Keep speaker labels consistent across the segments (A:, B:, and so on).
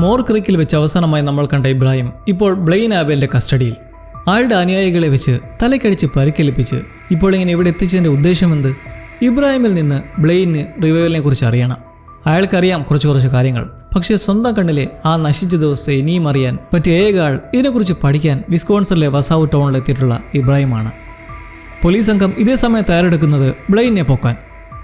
A: More ക്രീക്കിൽ വെച്ച് അവസാനമായി നമ്മൾ കണ്ട ഇബ്രാഹിം ഇപ്പോൾ ബ്ലെയിൻ ആബേലിന്റെ കസ്റ്റഡിയിൽ. ആളുടെ അനുയായികളെ വെച്ച് തലക്കടിച്ച് പരിക്കേൽപ്പിച്ച് ഇപ്പോൾ ഇങ്ങനെ ഇവിടെ എത്തിച്ചതിന്റെ ഉദ്ദേശമെന്ത്? ഇബ്രാഹിമിൽ നിന്ന് ബ്ലെയിന് റിവൈവലിനെ കുറിച്ച് അറിയണം. അയാൾക്കറിയാം കുറച്ച് കുറച്ച് കാര്യങ്ങൾ. പക്ഷേ സ്വന്തം കണ്ണിലെ ആ നശിച്ച ദിവസത്തെ ഇനിയും അറിയാൻ പറ്റിയ ഏക ആൾ ഇതിനെക്കുറിച്ച് പഠിക്കാൻ വിസ്കോൺസറിലെ വസാവു ടൗണിലെത്തിയിട്ടുള്ള ഇബ്രാഹിമാണ്. പോലീസ് സംഘം ഇതേ സമയം തയ്യാറെടുക്കുന്നത് ബ്ലെയിനെ പൊക്കാൻ.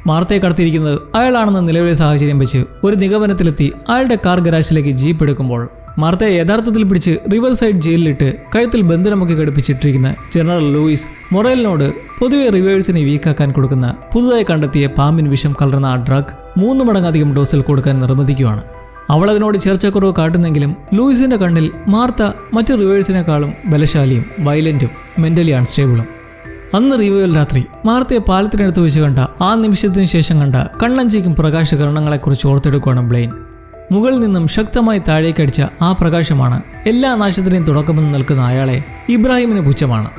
A: മാർത്തയെ കടത്തിയിരിക്കുന്നത് അയാളാണെന്ന നിലവിലെ സാഹചര്യം വെച്ച് ഒരു നിഗമനത്തിലെത്തി അയാളുടെ കാർ ഗരാജിലേക്ക് ജീപ്പ് എടുക്കുമ്പോൾ മാർത്തയെ യഥാർത്ഥത്തിൽ പിടിച്ച് റിവർ സൈഡ് ജയിലിലിട്ട് കഴുത്തിൽ ബന്ധനമൊക്കെ ഘടിപ്പിച്ചിട്ടിരിക്കുന്ന ജനറൽ ലൂയിസ് മൊറേലിനോട് പൊതുവെ റിവേഴ്സിനെ വീക്കാക്കാൻ കൊടുക്കുന്ന പുതുതായി കണ്ടെത്തിയ പാമ്പിൻ വിഷം കലർന്ന ആ ഡ്രഗ് മൂന്ന് മടങ്ങധികം ഡോസിൽ കൊടുക്കാൻ നിർബന്ധിക്കുകയാണ് അവൾ ചേർച്ചക്കുറവ് കാട്ടുന്നെങ്കിലും ലൂയിസിന്റെ കണ്ണിൽ മാർത്ത മറ്റു റിവേഴ്സിനേക്കാളും ബലശാലിയും വയലന്റും മെന്റലി അൺസ്റ്റേബിളും അന്ന് റിവ്യൂവിൽ രാത്രി മാർത്തയെ പാലത്തിനടുത്ത് വെച്ച് കണ്ട ആ നിമിഷത്തിന് ശേഷം കണ്ട കണ്ണഞ്ചിക്കും പ്രകാശകിരണങ്ങളെക്കുറിച്ച് ഓർത്തെടുക്കുകയാണ് ബ്ലെയിൻ. മുകളിൽ നിന്നും ശക്തമായി താഴേക്കടിച്ച ആ പ്രകാശമാണ് എല്ലാ നാശത്തിനെയും തുടക്കമെന്ന് നിൽക്കുന്ന അയാളെ ഇബ്രാഹിമിന് പുച്ഛമാണ്.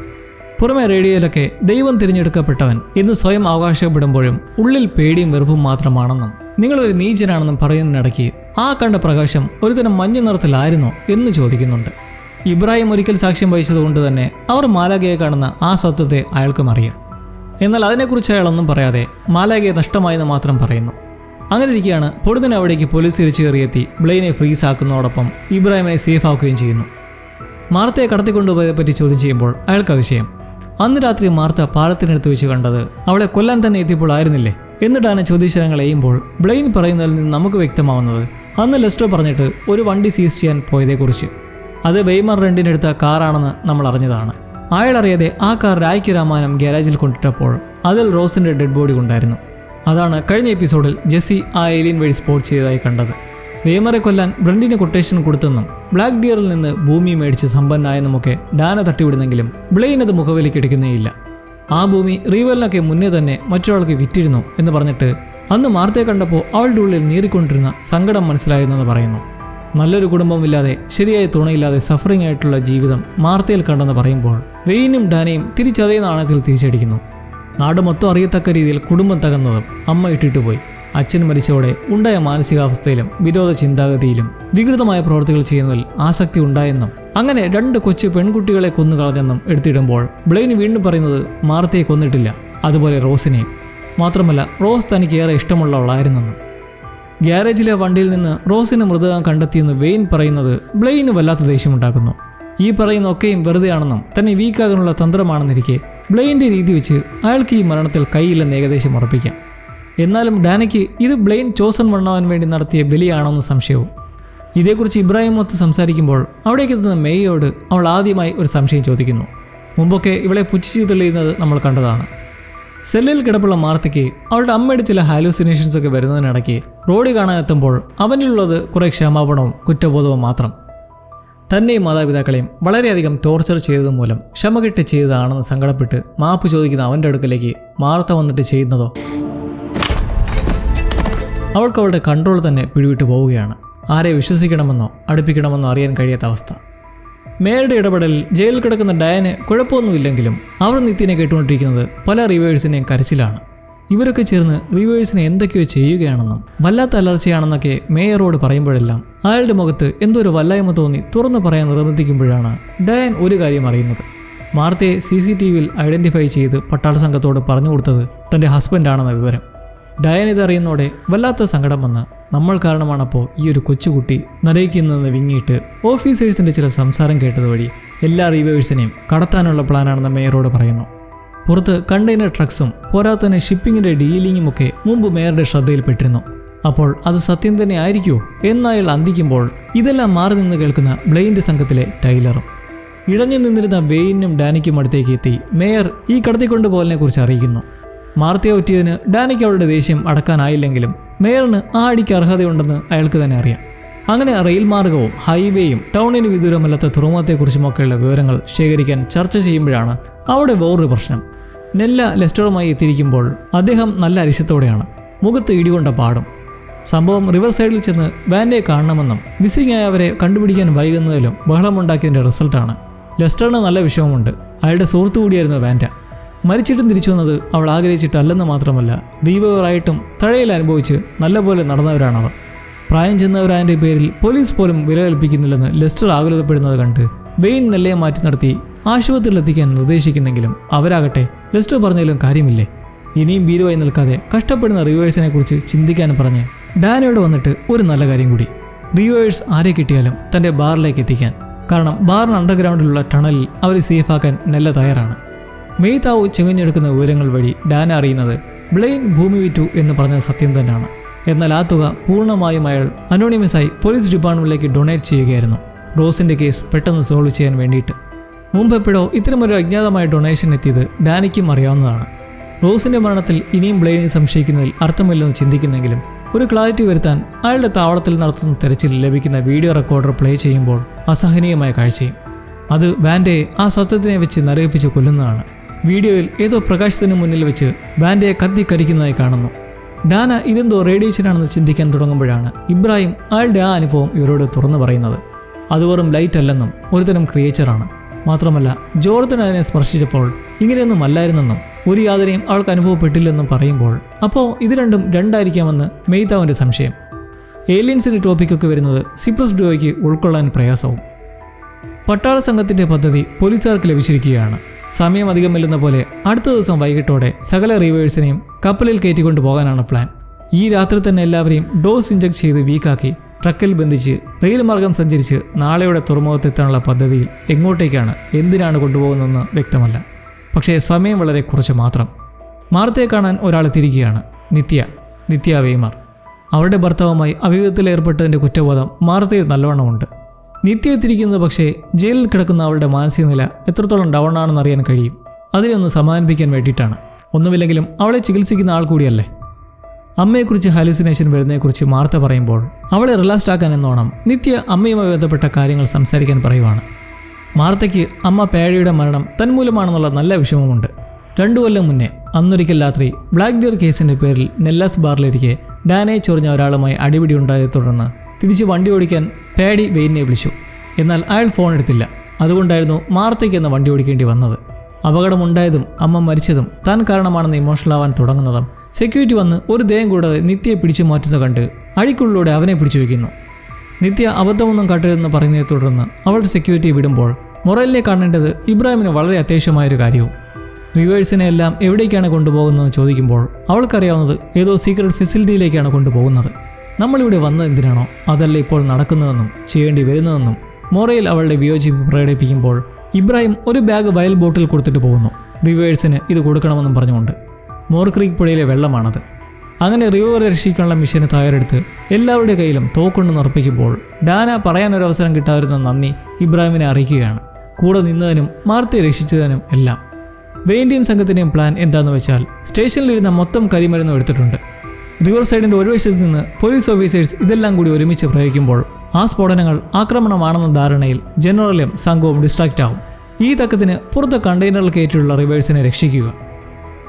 A: പുറമെ റേഡിയോയിലൊക്കെ ദൈവം തിരഞ്ഞെടുക്കപ്പെട്ടവൻ എന്ന് സ്വയം അവകാശപ്പെടുമ്പോഴും ഉള്ളിൽ പേടിയും വെറുപ്പും മാത്രമാണെന്നും നിങ്ങളൊരു നീചനാണെന്നും പറയുന്നതിനിടയ്ക്ക് ആ കണ്ട പ്രകാശം ഒരുതരം മഞ്ഞ നിറത്തിലായിരുന്നോ? എന്ന് ചോദിക്കുന്നുണ്ട്. ഇബ്രാഹിം ഒരിക്കൽ സാക്ഷ്യം വഹിച്ചതുകൊണ്ട് തന്നെ അവർ മാലാഖയെ കാണുന്ന ആ സത്യത്തെ അയാൾക്കും അറിയാം എന്നാൽ അതിനെക്കുറിച്ച് അയാളൊന്നും പറയാതെ മാലാഖയെ നഷ്ടമായെന്ന് മാത്രം പറയുന്നു. അങ്ങനെ ഇരിക്കുകയാണ് പൊടുന്നിന് അവിടേക്ക് പോലീസ് തിരിച്ചു കയറിയെത്തി ബ്ലെയിനെ ഫ്രീസ് ആക്കുന്നതോടൊപ്പം ഇബ്രാഹിമിനെ സേഫ് ആക്കുകയും ചെയ്യുന്നു. മാർത്തയെ കടത്തിക്കൊണ്ടുപോയതെപ്പറ്റി ചോദ്യം ചെയ്യുമ്പോൾ അയാൾക്ക് അതിശയം. അന്ന് രാത്രി മാർത്ത പാലത്തിനടുത്ത് വെച്ച് കണ്ടത് അവളെ കൊല്ലാൻ തന്നെ എത്തിയപ്പോൾ ആയിരുന്നില്ലേ? എന്നിട്ടാണ് ചോദ്യശരങ്ങൾ എയ്യുമ്പോൾ ബ്ലെയിൻ പറയുന്നതിൽ നിന്ന് നമുക്ക് വ്യക്തമാവുന്നത് അന്ന് ലെസ്റ്റോ പറഞ്ഞിട്ട് ഒരു വണ്ടി സീസ് ചെയ്യാൻ പോയതേക്കുറിച്ച്. അത് വെയ്മർ റെന്റിനെടുത്ത കാറാണെന്ന് നമ്മൾ അറിഞ്ഞതാണ് അയാളറിയാതെ ആ കാർ രായ്ക്ക് രാമാനം ഗാരേജിൽ കൊണ്ടിട്ടപ്പോൾ അതിൽ റോസിന്റെ ഡെഡ് ബോഡി ഉണ്ടായിരുന്നു അതാണ് കഴിഞ്ഞ എപ്പിസോഡിൽ ജെസ്സി ആ ഏലിയൻ വഴി സ്പോട്ട് ചെയ്തതായി കണ്ടത്. വെയ്മറെ കൊല്ലാൻ ബ്രണ്ടിന് കൊട്ടേഷൻ കൊടുത്തെന്നും ബ്ലാക്ക് ഡിയറിൽ നിന്ന് ഭൂമി മേടിച്ച് സമ്പന്നായെന്നുമൊക്കെ ഡാന തട്ടിവിടുന്നെങ്കിലും ബ്ലെയിൻ അത് മുഖവിലേക്ക് എടുക്കുന്നേയില്ല. ആ ഭൂമി റീവലിനൊക്കെ മുന്നേ തന്നെ മറ്റൊരാൾക്ക് വിറ്റിരുന്നു എന്ന് പറഞ്ഞിട്ട് അന്ന് മാർത്തയെ കണ്ടപ്പോൾ അവളുടെ ഉള്ളിൽ നീറിക്കൊണ്ടിരുന്ന സങ്കടം മനസ്സിലായിരുന്നെന്ന് പറയുന്നു. നല്ലൊരു കുടുംബമില്ലാതെ ശരിയായ തുണയില്ലാതെ സഫറിംഗ് ആയിട്ടുള്ള ജീവിതം മാർത്തയിൽ കണ്ടെന്ന് പറയുമ്പോൾ വെയിനും ഡാനയും തിരിച്ചതേ നാണയത്തിൽ തിരിച്ചടിക്കുന്നു. നാട് മൊത്തം അറിയത്തക്ക രീതിയിൽ കുടുംബം തകർന്നതും അമ്മ ഇട്ടിട്ട് പോയി. അച്ഛൻ മരിച്ചതോടെ ഉണ്ടായ മാനസികാവസ്ഥയിലും വിരോധ ചിന്താഗതിയിലും വികൃതമായ പ്രവർത്തികൾ ചെയ്യുന്നതിൽ ആസക്തി ഉണ്ടായെന്നും അങ്ങനെ രണ്ട് കൊച്ചു പെൺകുട്ടികളെ കൊന്നുകളഞ്ഞെന്നും എടുത്തിടുമ്പോൾ ബ്ലെയിൻ വീണ്ടും പറയുന്നത് മാർത്തയെ കൊന്നിട്ടില്ല. അതുപോലെ റോസിനെയും മാത്രമല്ല റോസ് തനിക്ക് ഏറെ ഇഷ്ടമുള്ളവളായിരുന്നെന്നും. ഗ്യാരേജിലെ വണ്ടിയിൽ നിന്ന് റോസിന് മൃതദേഹം കണ്ടെത്തിയെന്ന് വെയിൻ പറയുന്നത് ബ്ലെയിന് വല്ലാത്ത ദേഷ്യമുണ്ടാക്കുന്നു. ഈ പറയുന്ന ഒക്കെയും വെറുതെയാണെന്നും തന്നെ വീക്കാകാനുള്ള തന്ത്രമാണെന്നിരിക്കെ ബ്ലെയിന്റെ രീതി വെച്ച് അയാൾക്ക് ഈ മരണത്തിൽ കൈയില്ലെന്ന് ഏകദേശം ഉറപ്പിക്കാം. എന്നാലും ഡാനയ്ക്ക് ഇത് ബ്ലെയിൻ ചോസൺ വണ്ണാവാൻ വേണ്ടി നടത്തിയ ബലിയാണോന്ന് സംശയവും. ഇതേക്കുറിച്ച് ഇബ്രാഹിം മൊത്ത് സംസാരിക്കുമ്പോൾ അവിടേക്ക് എത്തുന്ന മെയ്യോട് അവൾ ആദ്യമായി ഒരു സംശയം ചോദിക്കുന്നു. മുമ്പൊക്കെ ഇവളെ പുച്ഛിച്ച് തെളിയുന്നത് നമ്മൾ കണ്ടതാണ്. സെല്ലിൽ കിടപ്പുള്ള മാർത്തയ്ക്ക് അവളുടെ അമ്മയുടെ ചില ഹാലൂസിനേഷൻസ് ഒക്കെ വരുന്നതിനിടയ്ക്ക് റോഡ് കാണാനെത്തുമ്പോൾ അവനിലുള്ളത് കുറേ ക്ഷമാപണവും കുറ്റബോധവും മാത്രം. തന്നെയും മാതാപിതാക്കളെയും വളരെയധികം ടോർച്ചർ ചെയ്തത് മൂലം ക്ഷമ കിട്ടി ചെയ്തതാണെന്ന് സങ്കടപ്പെട്ട് മാപ്പ് ചോദിക്കുന്ന അവന്റെ അടുക്കലേക്ക് മാർത്ത വന്നിട്ട് ചെയ്യുന്നതോ? അവൾക്ക് അവളുടെ കൺട്രോൾ തന്നെ പിടിവിട്ട് പോവുകയാണ്. ആരെ വിശ്വസിക്കണമെന്നോ അടുപ്പിക്കണമെന്നോ അറിയാൻ കഴിയാത്ത അവസ്ഥ. മേയറുടെ ഇടപെടലിൽ ജയിലിൽ കിടക്കുന്ന ഡയന് കുഴപ്പമൊന്നുമില്ലെങ്കിലും അവർ നിത്യനെ കേട്ടുകൊണ്ടിരിക്കുന്നത് പല റിവേഴ്സിനെയും കരച്ചിലാണ്. ഇവരൊക്കെ ചേർന്ന് റിവേഴ്സിനെ എന്തൊക്കെയോ ചെയ്യുകയാണെന്നും വല്ലാത്ത അലർച്ചയാണെന്നൊക്കെ മേയറോട് പറയുമ്പോഴെല്ലാം അയാളുടെ മുഖത്ത് എന്തോ ഒരു വല്ലായ്മ തോന്നി തുറന്നു പറയാൻ നിർബന്ധിക്കുമ്പോഴാണ് ഡയൻ ഒരു കാര്യം അറിയുന്നത്. മാർത്തയെ സി സി ടി വിയിൽ ഐഡന്റിഫൈ ചെയ്ത് പട്ടാള സംഘത്തോട് പറഞ്ഞു കൊടുത്തത് തന്റെ ഹസ്ബൻഡാണെന്ന വിവരം. ഡയൻ ഇതറിയുന്നതോടെ വല്ലാത്ത സങ്കടം വന്ന് നമ്മൾ കാരണമാണപ്പോൾ ഈ ഒരു കൊച്ചുകുട്ടി നരയിക്കുന്നതെന്ന് വിങ്ങിയിട്ട് ഓഫീസേഴ്സിന്റെ ചില സംസാരം കേട്ടത് വഴി എല്ലാ റീവേഴ്സിനെയും കടത്താനുള്ള പ്ലാനാണെന്ന് മേയറോട് പറയുന്നു. പുറത്ത് കണ്ടെയ്നർ ട്രക്സും പോരാത്തതിന് ഷിപ്പിങ്ങിന്റെ ഡീലിങ്ങും ഒക്കെ മുമ്പ് മേയറുടെ ശ്രദ്ധയിൽപ്പെട്ടിരുന്നു. അപ്പോൾ അത് സത്യം തന്നെ ആയിരിക്കുമോ എന്നയാൾ അന്തിക്കുമ്പോൾ ഇതെല്ലാം മാറി നിന്ന് കേൾക്കുന്ന ബ്ലെയിന്റെ സംഘത്തിലെ ടൈലറും. ഇഴഞ്ഞു നിന്നിരുന്ന വെയിനും ഡാനിക്കും അടുത്തേക്ക് എത്തി മേയർ ഈ കടത്തിക്കൊണ്ട് പോലിനെ കുറിച്ച് അറിയിക്കുന്നു. മാർത്തിയെ ഒറ്റിയതിന് ഡാനിക്ക് അവളുടെ ദേഷ്യം അടക്കാനായില്ലെങ്കിലും മേയറിന് ആ അടിക്ക് അർഹതയുണ്ടെന്ന് അയാൾക്ക് തന്നെ അറിയാം. അങ്ങനെ റെയിൽ മാർഗവും ഹൈവേയും ടൗണിന് വിദൂരമല്ലാത്ത തുറമുഖത്തെക്കുറിച്ചുമൊക്കെയുള്ള വിവരങ്ങൾ ശേഖരിക്കാൻ ചർച്ച ചെയ്യുമ്പോഴാണ് അവിടെ വേറൊരു പ്രശ്നം. നെല്ല ലെസ്റ്ററുമായി എത്തിയിരിക്കുമ്പോൾ അദ്ദേഹം നല്ല അരിശത്തോടെയാണ്. മുഖത്ത് ഇടികൊണ്ട പാടും. സംഭവം റിവർ സൈഡിൽ ചെന്ന് വാൻഡയെ കാണണമെന്നും മിസ്സിംഗ് ആയവരെ കണ്ടുപിടിക്കാൻ വൈകുന്നതിലും ബഹളമുണ്ടാക്കിയതിന്റെ റിസൾട്ടാണ്. ലെസ്റ്ററിന് നല്ല വിഷമമുണ്ട്. അയാളുടെ സുഹൃത്തു കൂടിയായിരുന്നു വാൻഡ മരിച്ചിട്ടും തിരിച്ചു വന്നത് അവൾ ആഗ്രഹിച്ചിട്ടല്ലെന്ന് മാത്രമല്ല ദീപവറായിട്ടും തഴയിൽ അനുഭവിച്ച് നല്ലപോലെ നടന്നവരാണവർ. പ്രായം ചെന്നവരായതിന്റെ പേരിൽ പോലീസ് പോലും വില കൽപ്പിക്കുന്നില്ലെന്ന് ലെസ്റ്റർ ആകുലതപ്പെടുന്നത് കണ്ട് വെയിൻ നെല്ലയെ മാറ്റി നിർത്തി ആശുപത്രിയിൽ എത്തിക്കാൻ നിർദ്ദേശിക്കുന്നെങ്കിലും അവരാകട്ടെ ലിസ്റ്റ് പറഞ്ഞാലും കാര്യമില്ലേ? ഇനിയും ഭീരുവായി നിൽക്കാതെ കഷ്ടപ്പെടുന്ന റിവേഴ്സിനെ കുറിച്ച് ചിന്തിക്കാൻ പറഞ്ഞ് ഡാനയോട് വന്നിട്ട് ഒരു നല്ല കാര്യം കൂടി. റിവേഴ്സ് ആരെ കിട്ടിയാലും തന്റെ ബാറിലേക്ക് എത്തിക്കാൻ. കാരണം ബാറിന് അണ്ടർഗ്രൗണ്ടിലുള്ള ടണലിൽ അവരെ സേഫാക്കാൻ നല്ല തയ്യാറാണ്. മെയ്താവ് ചെങ്ങഞ്ഞെടുക്കുന്ന വിവരങ്ങൾ വഴി ഡാൻ അറിയുന്നത് ബ്ലെയിൻ ഭൂമി വിറ്റു എന്ന് പറഞ്ഞത് സത്യം തന്നെയാണ്. എന്നാൽ ആ തുക പൂർണമായും അയാൾ അനോണിമസായി പോലീസ് ഡിപ്പാർട്ട്മെന്റിലേക്ക് ഡൊണേറ്റ് ചെയ്യുകയായിരുന്നു. റോസിന്റെ കേസ് പെട്ടെന്ന് സോൾവ് ചെയ്യാൻ വേണ്ടിയിട്ട്. മുമ്പ് എപ്പോഴോ ഇത്തരമൊരു അജ്ഞാതമായ ഡൊണേഷൻ എത്തിയത് ഡാനിക്കും അറിയാവുന്നതാണ്. റോസിന്റെ മരണത്തിൽ ഇനിയും ബ്ലെയിനെ സംശയിക്കുന്നതിൽ അർത്ഥമില്ലെന്ന് ചിന്തിക്കുന്നെങ്കിലും ഒരു ക്ലാരിറ്റി വരുത്താൻ അയാളുടെ താവളത്തിൽ നടത്തുന്ന തെരച്ചിൽ ലഭിക്കുന്ന വീഡിയോ റെക്കോർഡർ പ്ലേ ചെയ്യുമ്പോൾ അസഹനീയമായ കാഴ്ചയും. അത് വാൻഡയെ ആ സത്യത്തിനെ വെച്ച് നരകിപ്പിച്ച് കൊല്ലുന്നതാണ്. വീഡിയോയിൽ ഏതോ പ്രകാശത്തിന് മുന്നിൽ വെച്ച് വാൻഡയെ കത്തി കരിക്കുന്നതായി കാണുന്നു. ഡാന ഇതെന്തോ റേഡിയേഷനാണെന്ന് ചിന്തിക്കാൻ തുടങ്ങുമ്പോഴാണ് ഇബ്രാഹിം അയാളുടെ ആ അനുഭവം ഇവരോട് തുറന്നു പറയുന്നത്. അത് വെറും ലൈറ്റ് അല്ലെന്നും ഒരുതരം ക്രിയേച്ചറാണ് മാത്രമല്ല ജോർജൻ അതിനെ സ്പർശിച്ചപ്പോൾ ഇങ്ങനെയൊന്നും അല്ലായിരുന്നെന്നും ഒരു യാതനയും അവൾക്ക് അനുഭവപ്പെട്ടില്ലെന്നും പറയുമ്പോൾ അപ്പോൾ ഇത് രണ്ടും രണ്ടായിരിക്കാമെന്ന് മെയ്താവിന്റെ സംശയം. ഏലിയൻസിന്റെ ടോപ്പിക്കൊക്കെ വരുന്നത് സിപ്രസ് ഡോയ്ക്ക് ഉൾക്കൊള്ളാൻ പ്രയാസവും. പട്ടാള സംഘത്തിന്റെ പദ്ധതി പോലീസുകാർക്ക് ലഭിച്ചിരിക്കുകയാണ്. സമയം അധികമില്ലെന്ന പോലെ അടുത്ത ദിവസം വൈകിട്ടോടെ സകല റീവേഴ്സിനെയും കപ്പലിൽ കയറ്റിക്കൊണ്ടു പോകാനാണ് പ്ലാൻ ഈ രാത്രി തന്നെ എല്ലാവരെയും ഡോസ് ഇഞ്ചക്ട് ചെയ്ത് വീക്കാക്കി ട്രക്കിൽ ബന്ധിച്ച് റെയിൽ മാർഗം സഞ്ചരിച്ച് നാളെയുടെ തുറമുഖത്തെത്താനുള്ള പദ്ധതിയിൽ എങ്ങോട്ടേക്കാണ് എന്തിനാണ് കൊണ്ടുപോകുന്നതെന്ന് വ്യക്തമല്ല. പക്ഷേ സമയം വളരെ കുറച്ച് മാത്രം. മാർത്തയെ കാണാൻ ഒരാൾ തിരിക്കുകയാണ് നിത്യ നിത്യ വേമാർ അവരുടെ ഭർത്താവുമായി അവിഹിതത്തിലേർപ്പെട്ടതിന്റെ കുറ്റബോധം മാർത്തയിൽ നല്ലവണ്ണമുണ്ട് നിത്യ എത്തിരിക്കുന്നത് പക്ഷേ ജയിലിൽ കിടക്കുന്ന അവളുടെ മാനസിക നില എത്രത്തോളം ഡൗൺ ആണെന്ന് അറിയാൻ കഴിയും അതിനൊന്ന് സമാനിപ്പിക്കാൻ വേണ്ടിയിട്ടാണ്. ഒന്നുമില്ലെങ്കിലും അവളെ ചികിത്സിക്കുന്ന ആൾ കൂടിയല്ലേ? അമ്മയെക്കുറിച്ച് ഹാലുസിനേഷൻ വരുന്നതിനെക്കുറിച്ച് മാർത്ത പറയുമ്പോൾ അവളെ റിലാക്സ്ഡ് ആക്കാൻ എന്നോണം നിത്യ അമ്മയുമായി ബന്ധപ്പെട്ട കാര്യങ്ങൾ സംസാരിക്കാൻ പറയുവാണ്. മാർത്തയ്ക്ക് അമ്മ പേഴയുടെ മരണം തന്മൂലമാണെന്നുള്ള നല്ല വിഷമമുണ്ട്. രണ്ടു കൊല്ലം മുന്നേ അന്നൊരിക്കൽ രാത്രി ബ്ലാക്ക് ഡിയർ കേസിന്റെ പേരിൽ നെല്ലാസ് ബാറിലിരിക്കെ ഡാനേ ചൊറിഞ്ഞ ഒരാളുമായി അടിപിടി ഉണ്ടായതിനെ തുടർന്ന് തിരിച്ച് വണ്ടി ഓടിക്കാൻ പേടി വെയിനെ വിളിച്ചു. എന്നാൽ അയാൾ ഫോൺ എടുത്തില്ല. അതുകൊണ്ടായിരുന്നു മാർത്തയ്ക്ക് എന്ന വണ്ടി ഓടിക്കേണ്ടി വന്നത്. അപകടമുണ്ടായതും അമ്മ മരിച്ചതും താൻ കാരണമാണെന്ന് ഇമോഷണൽ ആവാൻ തുടങ്ങുന്നതും സെക്യൂരിറ്റി വന്ന് ഒരു ദേഹം കൂടാതെ നിത്യയെ പിടിച്ചു മാറ്റുന്നത് കണ്ട് അഴിക്കുള്ളിലൂടെ അവനെ പിടിച്ചു വയ്ക്കുന്നു നിത്യ അബദ്ധമൊന്നും കാട്ടരുതെന്ന് പറയുന്നതിനെ തുടർന്ന് അവളുടെ സെക്യൂരിറ്റി വിടുമ്പോൾ മൊറലിനെ കാണേണ്ടത് ഇബ്രാഹിമിന് വളരെ അത്യാവശ്യമായൊരു കാര്യവും. റിവേഴ്സിനെ എല്ലാം എവിടേക്കാണ് കൊണ്ടുപോകുന്നതെന്ന് ചോദിക്കുമ്പോൾ അവൾക്കറിയാവുന്നത് ഏതോ സീക്രട്ട് ഫെസിലിറ്റിയിലേക്കാണ് കൊണ്ടുപോകുന്നത്. നമ്മളിവിടെ വന്നത് എന്തിനാണോ? അതല്ല ഇപ്പോൾ നടക്കുന്നതെന്നും ചെയ്യേണ്ടി വരുന്നതെന്നും മൊറയിൽ അവളുടെ വിയോജിപ്പ് പ്രകടിപ്പിക്കുമ്പോൾ ഇബ്രാഹിം ഒരു ബാഗ് വയൽ ബോട്ടിൽ കൊടുത്തിട്ട് പോകുന്നു. റിവേഴ്സിന് ഇത് കൊടുക്കണമെന്നും പറഞ്ഞുകൊണ്ട്. മോർ ക്രീക്ക് പുഴയിലെ വെള്ളമാണത്. അങ്ങനെ റിവർ രക്ഷിക്കാനുള്ള മിഷന് തയ്യാറെടുത്ത് എല്ലാവരുടെ കയ്യിലും തോക്കൊണ്ട് നിറപ്പിക്കുമ്പോൾ ഡാന പറയാനൊരു അവസരം കിട്ടാതിരുന്ന നന്ദി ഇബ്രാഹിമിനെ അറിയിക്കുകയാണ്. കൂടെ നിന്നതിനും മാർത്തിയെ രക്ഷിച്ചതിനും എല്ലാം. വെയിന്റെയും സംഘത്തിന്റെയും പ്ലാൻ എന്താണെന്ന് വെച്ചാൽ സ്റ്റേഷനിലിരുന്ന മൊത്തം കരിമരുന്നും എടുത്തിട്ടുണ്ട്. റിവർ സൈഡിന്റെ ഒരു വശത്ത് നിന്ന് പോലീസ് ഓഫീസേഴ്സ് ഇതെല്ലാം കൂടി ഒരുമിച്ച് പ്രയോഗിക്കുമ്പോൾ ആ സ്ഫോടനങ്ങൾ ആക്രമണമാണെന്ന ധാരണയിൽ ജനറലും സംഘവും ഡിസ്ട്രാക്റ്റ് ആവും. ഈ തക്കത്തിന് പുറത്ത് കണ്ടെയ്നറിൽ കയറ്റിയുള്ള റിവേഴ്സിനെ രക്ഷിക്കുക.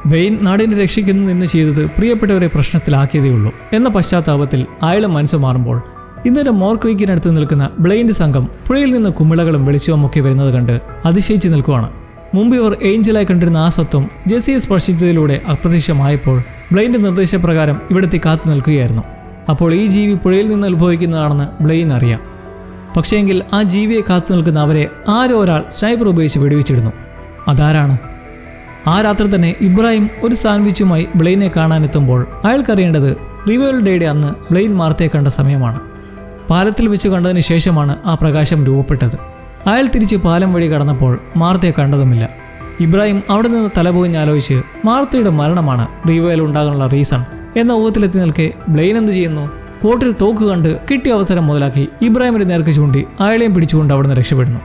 A: വെയിൻ നാടിനെ രക്ഷിക്കുന്നു എന്ന് ചെയ്തത് പ്രിയപ്പെട്ടവരെ പ്രശ്നത്തിലാക്കിയതേ ഉള്ളൂ. എന്ന പശ്ചാത്താപത്തിൽ അയാളും മനസ്സ് മാറുമ്പോൾ ഇന്നലെ മോർ ക്രീക്കിനടുത്ത് നിൽക്കുന്ന ബ്ലെയിൻഡ് സംഘം പുഴയിൽ നിന്ന് കുമിളകളും വെളിച്ചവും ഒക്കെ വരുന്നത് കണ്ട് അതിശയിച്ച് നിൽക്കുവാണ്. മുമ്പ് ഇവർ ഏഞ്ചലായി കണ്ടിരുന്ന ആ സ്വത്വം ജെസിയെ സ്പർശിച്ചതിലൂടെ അപ്രത്യക്ഷമായപ്പോൾ ബ്ലെയിന്റെ നിർദ്ദേശപ്രകാരം ഇവിടെത്തി കാത്തു നിൽക്കുകയായിരുന്നു. അപ്പോൾ ഈ ജീവി പുഴയിൽ നിന്ന് ഉത്ഭവിക്കുന്നതാണെന്ന് ബ്ലെയിൻ അറിയാം. പക്ഷേങ്കിൽ ആ ജീവിയെ കാത്തു നിൽക്കുന്ന അവരെ ആരോ ഒരാൾ സ്നൈപ്പർ ഉപയോഗിച്ച് വെടിവെച്ചിരുന്നു. അതാരാണ്? ആ രാത്രി തന്നെ ഇബ്രാഹിം ഒരു സാൻഡ്വിച്ചുമായി ബ്ലെയിനെ കാണാനെത്തുമ്പോൾ അയാൾക്കറിയേണ്ടത് റിവേൾ ഡേയുടെ അന്ന് ബ്ലെയിൻ മാർത്തയെ കണ്ട സമയമാണ്. പാലത്തിൽ വെച്ച് കണ്ടതിന് ശേഷമാണ് ആ പ്രകാശം രൂപപ്പെട്ടത്. അയാൾ തിരിച്ച് പാലം വഴി കടന്നപ്പോൾ മാർത്തയെ കണ്ടതുമില്ല. ഇബ്രാഹിം അവിടെ നിന്ന് തലപോയിഞ്ഞാലോചിച്ച് മാർത്തയുടെ മരണമാണ് റീവയിൽ ഉണ്ടാകാനുള്ള റീസൺ എന്ന ഊഹത്തിലെത്തി നിൽക്കെ ബ്ലെയിൻ എന്ത് ചെയ്യുന്നു? കോട്ടിൽ തോക്ക് കണ്ട് കിട്ടിയ അവസരം മുതലാക്കി ഇബ്രാഹിമിന്റെ നേർക്ക് ചൂണ്ടി അയാളെയും പിടിച്ചുകൊണ്ട് അവിടുന്ന് രക്ഷപ്പെടുന്നു.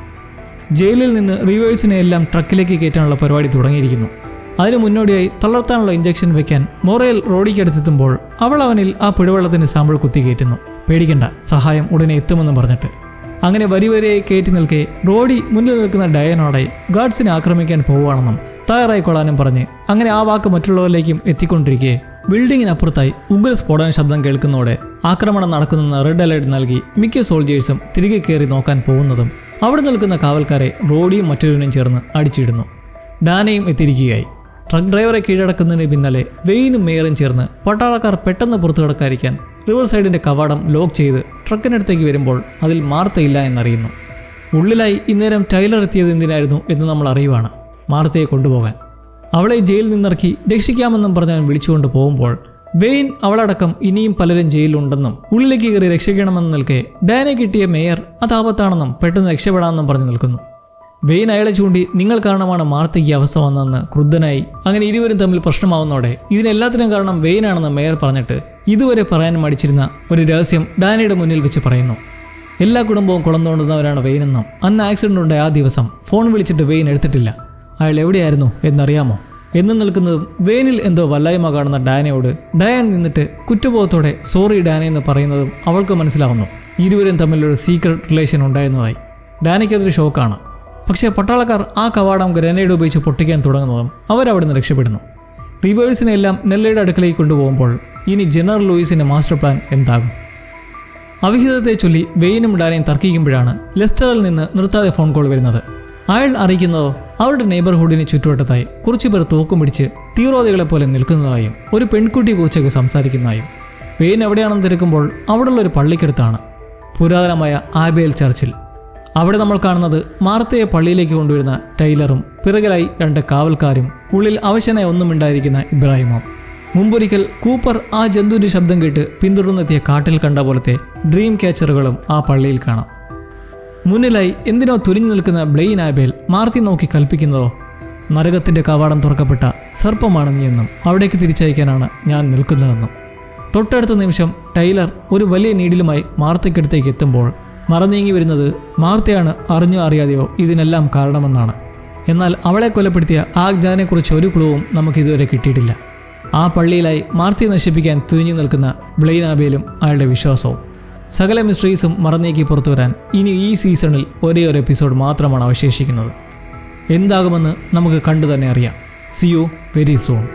A: ജയിലിൽ നിന്ന് റിവേഴ്സിനെ എല്ലാം ട്രക്കിലേക്ക് കയറ്റാനുള്ള പരിപാടി തുടങ്ങിയിരിക്കുന്നു. അതിനു മുന്നോടിയായി തളർത്താനുള്ള ഇഞ്ചക്ഷൻ വെക്കാൻ മൊറേൽ റോഡിക്കടുത്തെത്തുമ്പോൾ അവൾ അവനിൽ ആ പിടിവെള്ളത്തിന് സാമ്പിൾ കുത്തിക്കയറ്റുന്നു പേടിക്കണ്ട സഹായം ഉടനെ എത്തുമെന്ന് പറഞ്ഞിട്ട്. അങ്ങനെ വരി വരിയായി കയറ്റി നിൽക്കെ റോഡി മുന്നിൽ നിൽക്കുന്ന ഡയനോടെ ഗാർഡ്സിനെ ആക്രമിക്കാൻ പോവുകയാണെന്നും തയ്യാറായിക്കൊള്ളാനും പറഞ്ഞ് അങ്ങനെ ആ വാക്ക് മറ്റുള്ളവരിലേക്കും എത്തിക്കൊണ്ടിരിക്കെ ബിൽഡിങ്ങിനപ്പുറത്തായി ഉഗ്ര സ്ഫോടന ശബ്ദം കേൾക്കുന്നതോടെ ആക്രമണം നടക്കുന്നെന്ന് റെഡ് അലേർട്ട് നൽകി മിക്ക സോൾജേഴ്സും തിരികെ കയറി നോക്കാൻ പോകുന്നതും അവിടെ നിൽക്കുന്ന കാവൽക്കാരെ റോഡിയും മറ്റൊരുവനും ചേർന്ന് അടിച്ചിടുന്നു. ഡാനയും എത്തിയിരിക്കുകയായി. ട്രക്ക് ഡ്രൈവറെ കീഴടക്കുന്നതിന് പിന്നാലെ വെയിനും മേയറും ചേർന്ന് പട്ടാളക്കാർ പെട്ടെന്ന് പുറത്തു കടക്കാതിരിക്കാൻ റിവർ സൈഡിന്റെ കവാടം ലോക്ക് ചെയ്ത് ട്രക്കിനടുത്തേക്ക് വരുമ്പോൾ അതിൽ മാർത്തയില്ല എന്നറിയുന്നു. ഉള്ളിലായി ഇന്നേരം ടൈലർ എത്തിയത് എന്തിനായിരുന്നു എന്ന് നമ്മൾ അറിയുവാണ്. മാർത്തയെ കൊണ്ടുപോകാൻ. അവളെ ജയിലിൽ നിന്നിറക്കി രക്ഷിക്കാമെന്നും പറഞ്ഞ് വിളിച്ചുകൊണ്ട് പോകുമ്പോൾ വെയിൻ അവളടക്കം ഇനിയും പലരും ജയിലിലുണ്ടെന്നും ഉള്ളിലേക്ക് കയറി രക്ഷിക്കണമെന്ന് നിൽക്കെ ഡാനെ കിട്ടിയ മേയർ അത് ആപത്താണെന്നും പെട്ടെന്ന് രക്ഷപ്പെടാമെന്നും പറഞ്ഞു നിൽക്കുന്നു. വെയിൻ അയാളെ ചൂണ്ടി നിങ്ങൾ കാരണമാണ് മാർത്തയ്ക്ക് അവസ്ഥ വന്നതെന്ന് ക്രുദ്ധനായി. അങ്ങനെ ഇരുവരും തമ്മിൽ പ്രശ്നമാവുന്നതോടെ ഇതിനെല്ലാത്തിനും കാരണം വെയിനാണെന്ന് മേയർ പറഞ്ഞിട്ട് ഇതുവരെ പറയാൻ മടിച്ചിരുന്ന ഒരു രഹസ്യം ഡാനയുടെ മുന്നിൽ വെച്ച് പറയുന്നു. എല്ലാ കുടുംബവും കുളം തോണ്ടുന്നവരാണ് വെയിനെന്നും അന്ന് ആക്സിഡന്റ് ഉണ്ടായ ആ ദിവസം ഫോൺ വിളിച്ചിട്ട് വെയിൻ എടുത്തിട്ടില്ല. അയാൾ എവിടെയായിരുന്നു എന്നറിയാമോ? എന്ന് നിൽക്കുന്നതും വേനിൽ എന്തോ വല്ലായ്മ കാണുന്ന ഡാനയോട്. ഡയാൻ നിന്നിട്ട് കുറ്റബോധത്തോടെ സോറി ഡാന എന്ന് പറയുന്നതും അവൾക്ക് മനസ്സിലാവുന്നു. ഇരുവരും തമ്മിലൊരു സീക്രട്ട് റിലേഷൻ ഉണ്ടായിരുന്നതായി. ഡാനയ്ക്കതൊരു ഷോക്കാണ്. പക്ഷേ പട്ടാളക്കാർ ആ കവാടം ഗ്രനേഡ് ഉപയോഗിച്ച് പൊട്ടിക്കാൻ തുടങ്ങുന്നതും അവരവിടുന്ന് രക്ഷപ്പെടുന്നു. റിവേഴ്സിനെ എല്ലാം നെല്ലയുടെ അടുക്കളയിൽ കൊണ്ടുപോകുമ്പോൾ ഇനി ജനറൽ ലൂയിസിന്റെ മാസ്റ്റർ പ്ലാൻ എന്താകും? അവിഹിതത്തെ ചൊല്ലി വെയിനും ഡാനയും തർക്കിക്കുമ്പോഴാണ് ലെസ്റ്ററിൽ നിന്ന് നിർത്താതെ ഫോൺ കോൾ വരുന്നത്. അയാൾ അറിയിക്കുന്നതോ അവരുടെ നെയ്ബർഹുഡിന് ചുറ്റുവട്ടത്തായി കുറച്ചുപേർ തോക്കും പിടിച്ച് തീവ്രവാദികളെ പോലെ നിൽക്കുന്നതായും ഒരു പെൺകുട്ടിയെ കുറിച്ചൊക്കെ സംസാരിക്കുന്നതായും. വെയിൻ എവിടെയാണെന്ന് തിരക്കുമ്പോൾ അവിടെയുള്ള ഒരു പള്ളിക്കടുത്താണ്. പുരാതനമായ ആബേൽ ചർച്ചിൽ. അവിടെ നമ്മൾ കാണുന്നത് മാർത്തയെ പള്ളിയിലേക്ക് കൊണ്ടുവരുന്ന ടൈലറും പിറകിലായി രണ്ട് കാവൽക്കാരും ഉള്ളിൽ അവശനായി ഒന്നും ഉണ്ടായിരിക്കുന്ന ഇബ്രാഹിമും. മുമ്പൊരിക്കൽ കൂപ്പർ ആ ജന്തുവിന്റെ ശബ്ദം കേട്ട് പിന്തുടർന്നെത്തിയ കാട്ടിൽ കണ്ട പോലത്തെ ഡ്രീം ക്യാച്ചറുകളും ആ പള്ളിയിൽ കാണാം. മുന്നിലായി എന്തിനോ തുരിഞ്ഞു നിൽക്കുന്ന ബ്ലെയിൻ ആബേൽ മാർത്തി നോക്കി കൽപ്പിക്കുന്നതോ? നരകത്തിന്റെ കവാടം തുറക്കപ്പെട്ട സർപ്പമാണ് നീ എന്നും അവിടേക്ക് തിരിച്ചയക്കാനാണ് ഞാൻ നിൽക്കുന്നതെന്നും. തൊട്ടടുത്ത നിമിഷം ടൈലർ ഒരു വലിയ നീഡിലുമായി മാർത്തയ്ക്കടുത്തേക്ക് എത്തുമ്പോൾ മറനീങ്ങി വരുന്നത് മാർത്തയാണ് അറിഞ്ഞോ അറിയാതെയോ ഇതിനെല്ലാം കാരണമെന്നാണ്. എന്നാൽ അവളെ കൊലപ്പെടുത്തിയ ആ ജ്ഞാനെക്കുറിച്ച് ഒരു ക്ലൂവും നമുക്കിതുവരെ കിട്ടിയിട്ടില്ല. ആ പള്ളിയിലായി മാർത്തി നശിപ്പിക്കാൻ തുനിഞ്ഞു നിൽക്കുന്ന ബ്ലെയിനാബേലും അയാളുടെ വിശ്വാസവും. സകല മിസ്റ്ററീസും മറന്നേക്ക് പുറത്തു വരാൻ ഇനി ഈ സീസണിൽ ഒരേ ഒരു എപ്പിസോഡ് മാത്രമാണ് അവശേഷിക്കുന്നത്. എന്താകുമെന്ന് നമുക്ക് കണ്ടു തന്നെ അറിയാം. C you very soon